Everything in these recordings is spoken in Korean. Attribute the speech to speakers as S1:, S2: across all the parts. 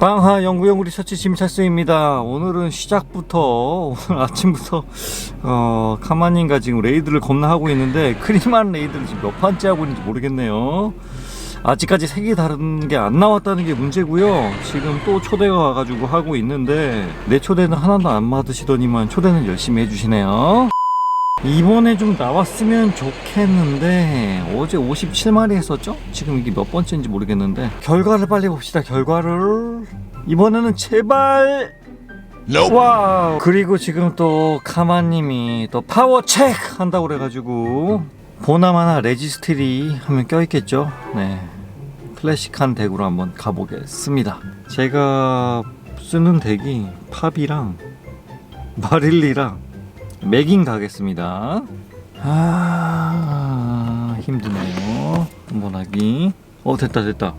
S1: 빵하 연구용 리서치 짐찰스입니다. 오늘은 시작부터 오늘 아침부터 어 카마님과 지금 레이드를 겁나 하고 있는데 크리만 레이드를 지금 몇 판째 하고 있는지 모르겠네요. 아직까지 색이 다른 게 안 나왔다는 게 문제고요. 지금 또 초대가 와가지고 하고 있는데 내 초대는 하나도 안 받으시더니만 초대는 열심히 해주시네요. 이번에 좀 나왔으면 좋겠는데 어제 57마리 했었죠? 지금 이게 몇 번째인지 모르겠는데 결과를 빨리 봅시다 결과를. 이번에는 제발 와우. 그리고 지금 또 카마님이 또 파워 체크 한다고 그래가지고 보나마나 레지스트리 하면 껴있겠죠? 네. 클래식한 덱으로 한번 가보겠습니다. 제가 쓰는 덱이 팝이랑 마릴리랑 맥인 가겠습니다. 아 힘드네요. 한번 하기. 어 됐다 됐다.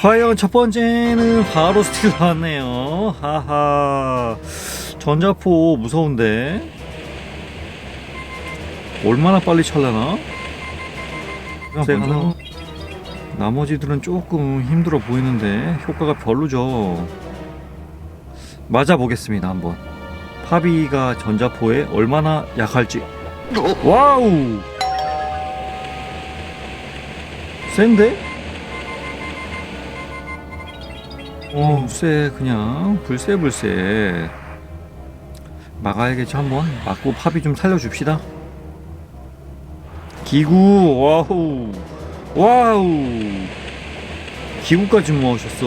S1: 과연 첫 번째는 바로 스틸 나왔네요. 하하. 전자포 무서운데. 얼마나 빨리 찰라나? 제가 나- 나머지들은 조금 힘들어 보이는데 효과가 별로죠. 맞아 보겠습니다 한번. 파비가 전자포에 얼마나 약할지. 와우! 센데? 어쎄 그냥. 불새 막아야겠죠 한번? 막고 파비 좀 살려줍시다. 기구 와우. 와우. 기구까지 모으셨어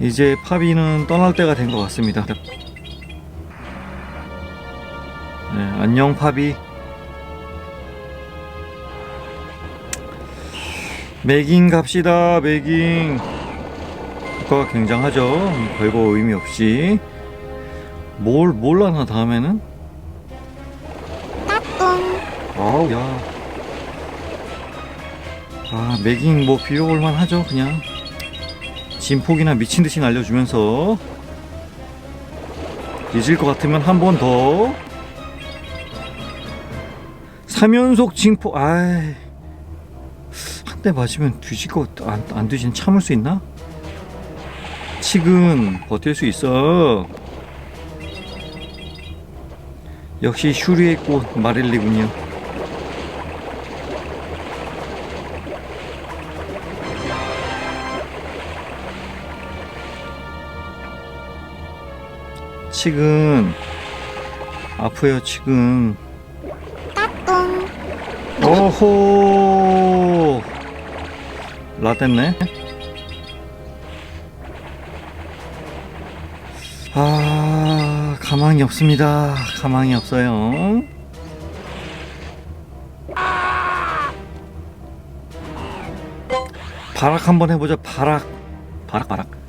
S1: 이제 파비는 떠날 때가 된 것 같습니다. 네, 안녕 파비. 맥인 갑시다 맥인. 효과가 굉장하죠. 별거 의미 없이. 뭘, 뭘 하나 다음에는? 아우 야. 아 맥인 뭐 비벼볼만 하죠 그냥. 진폭이나 미친 듯이 날려주면서 잊을 것 같으면 한 번 더. 3연속 진폭, 아이. 한 대 맞으면 뒤질 것, 안, 안 뒤지는 참을 수 있나? 칙은 버틸 수 있어. 역시 슈리의 꽃 마릴리군요. 칙은 아프요 칙은 오호 라됐네. 아 가망이 없습니다. 가망이 없어요. 바락 한번 해보자 바락 바락 바락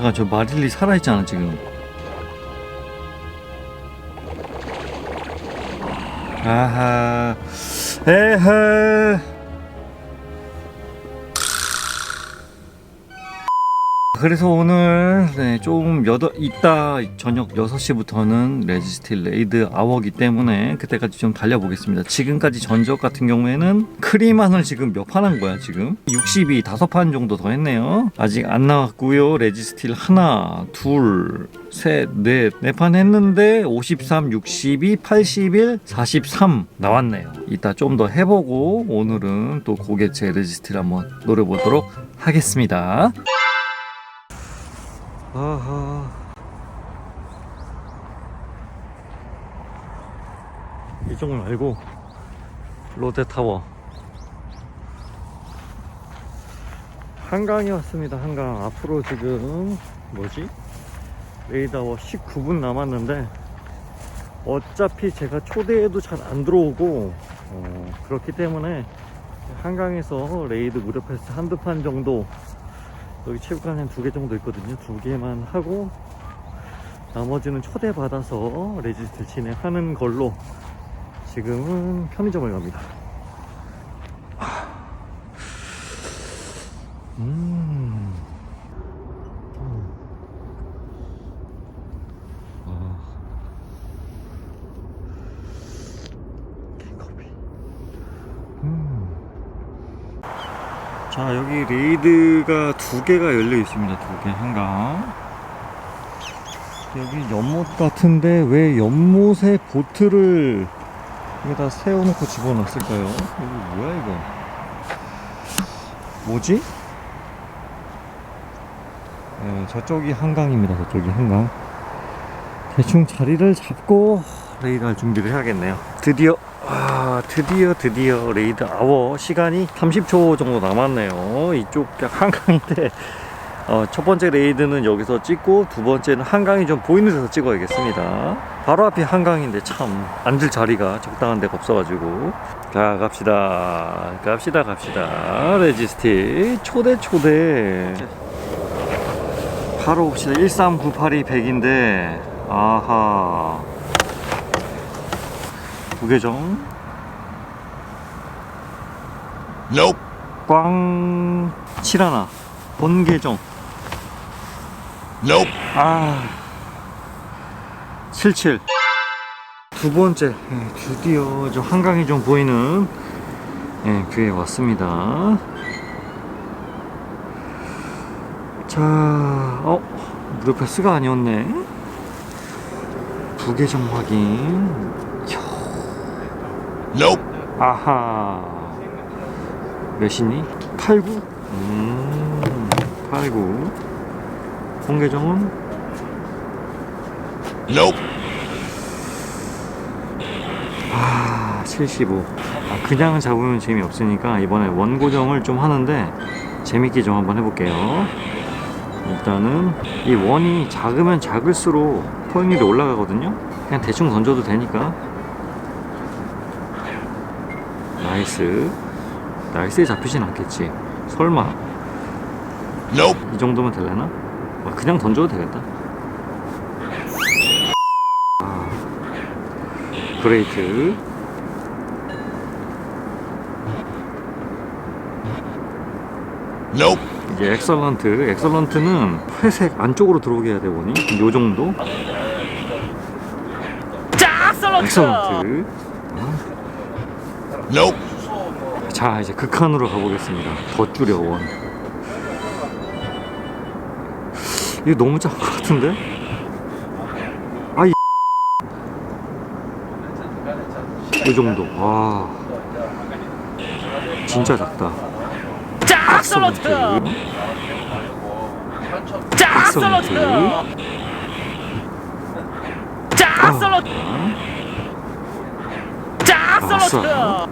S1: 잠깐 저 마릴리 살아있잖아 지금. 아하. 에헤 그래서 오늘 네, 좀 여덟 이따 저녁 6시부터는 레지스틸 레이드 아워기 때문에 그때까지 좀 달려보겠습니다. 지금까지 전적 같은 경우에는 크리만을 지금 몇 판 한 거야 지금? 60이 다섯 판 정도 더 했네요. 아직 안 나왔고요. 레지스틸 하나, 둘, 셋, 넷, 네 판 했는데 53, 62, 81, 43 나왔네요. 이따 좀 더 해보고 오늘은 또 고개체 레지스틸 한번 노려보도록 하겠습니다. 아하. 이쪽을 말고 롯데타워. 한강이 왔습니다 한강. 앞으로 지금 뭐지? 레이더워 19분 남았는데 어차피 제가 초대해도 잘 안 들어오고 어, 그렇기 때문에 한강에서 레이드 무료 패스 한두 판 정도 여기 체육관에 두 개 정도 있거든요. 두 개만 하고 나머지는 초대받아서 레지스트 진행하는 걸로 지금은 편의점을 갑니다. 음. 자 여기 레이드가 두 개가 열려 있습니다. 두 개 한강. 여기 연못 같은데 왜 연못에 보트를 여기다 세워놓고 집어넣었을까요? 이거 뭐야 이거? 뭐지? 네, 저쪽이 한강입니다 저쪽이 한강. 대충 자리를 잡고 레이드 할 준비를 해야겠네요. 드디어 아 드디어 드디어 레이드 아워 시간이 30초 정도 남았네요. 이쪽 한강인데 어, 첫 번째 레이드는 여기서 찍고 두 번째는 한강이 좀 보이는 데서 찍어야겠습니다. 바로 앞이 한강인데 참 앉을 자리가 적당한 데가 없어가지고. 자 갑시다. 갑시다 갑시다. 레지스티 초대 초대. 바로 봅시다. 13982 100인데 아하. 부계정
S2: Nope.
S1: 꽝 칠하나 본계정
S2: Nope.
S1: 아 77. 두 번째 예, 드디어 좀 한강이 좀 보이는 예, 뷰에 왔습니다. 자, 어 무릎에 스가 아니었네. 부계정 확인.
S2: Nope.
S1: 아하. 몇이니? 89? 음, 89. 홍계정은
S2: Nope.
S1: 아, 75. 아, 그냥 잡으면 재미없으니까 이번에 원고정을 좀 하는데 재밌게 좀 한번 해볼게요. 일단은 이 원이 작으면 작을수록 포획률이 올라가거든요. 그냥 대충 던져도 되니까. 나이스. 나이스에 잡히진 않겠지. 설마
S2: Nope.
S1: 이 정도면 될려나? 아, 그냥 던져도 되겠다. 아, 그레이트.
S2: Nope.
S1: 이제 엑설런트. 엑설런트는 회색 안쪽으로 들어오게 해야 돼, 원이. 요 정도. 엑설런트.
S2: Nope.
S1: 자, 이제 극한으로 가보겠습니다. 더 줄여, 원. 이거 너무 작은 것 같은데? 아, 이. 이 정도. 와. 진짜 작다. 엑설런트. 엑설런트. 아싸.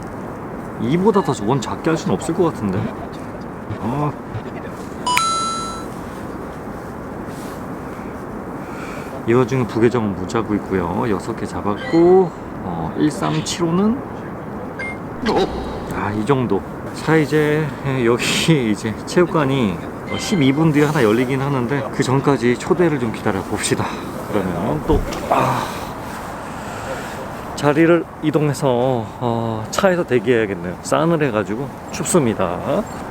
S1: 이보다 더 원 작게 할 수는 없을 것 같은데. 아. 이 와중에 부계정은 무자고 있고요. 여섯 개 잡았고, 어, 1375는 아, 이 정도. 자, 이제 예, 여기 이제 체육관이 12분 뒤에 하나 열리긴 하는데 그 전까지 초대를 좀 기다려 봅시다. 그러면 또 아, 자리를 이동해서 어, 차에서 대기해야겠네요. 싸늘해가지고 춥습니다.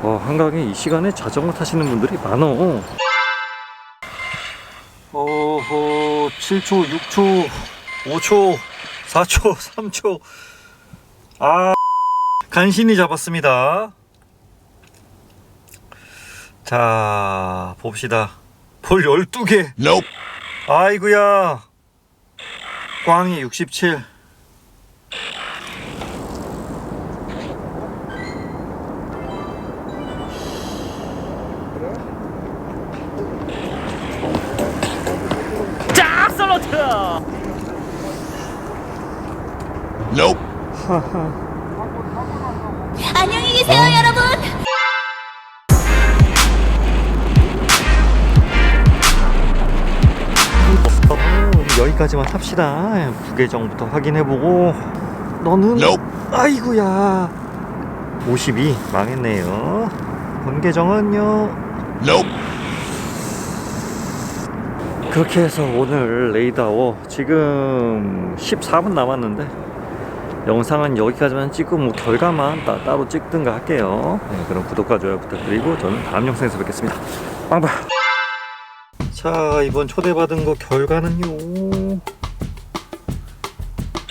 S1: 어, 한강에 이 시간에 자전거 타시는 분들이 많어. 어허, 7초, 6초, 5초, 4초, 3초. 아, 간신히 잡았습니다. 자, 봅시다. 볼 12개.
S2: Nope.
S1: 아이구야. 꽝이 67.
S2: Nope.
S3: 안녕히 계세요, 여러분.
S1: 어, 여기까지만 탑시다. 부계정부터 확인해보고. 너는?
S2: Nope.
S1: 아이구야. 52 망했네요. 본 계정은요.
S2: Nope.
S1: 그렇게 해서 오늘 레이더워 지금 14분 남았는데 영상은 여기까지만 찍고 뭐 결과만 따, 따로 찍든가 할게요. 네, 그럼 구독과 좋아요 부탁드리고 저는 다음 영상에서 뵙겠습니다. 빵빵! 자 이번 초대받은 거 결과는요?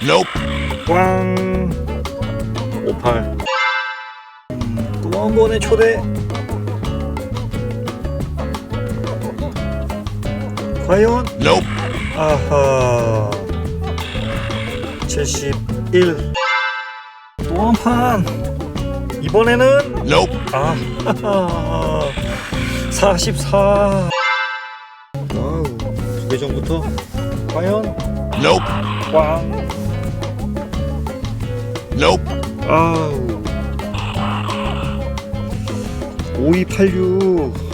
S2: Nope.
S1: 꽝 58또한 번의 초대 과연?
S2: Nope.
S1: 아하. 71 또 한 판. 이번에는?
S2: Nope.
S1: 아하하. 44 아우. 두개 전부터? 과연?
S2: Nope.
S1: 꽝.
S2: Nope.
S1: 아우. 5286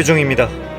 S1: 부계정입니다.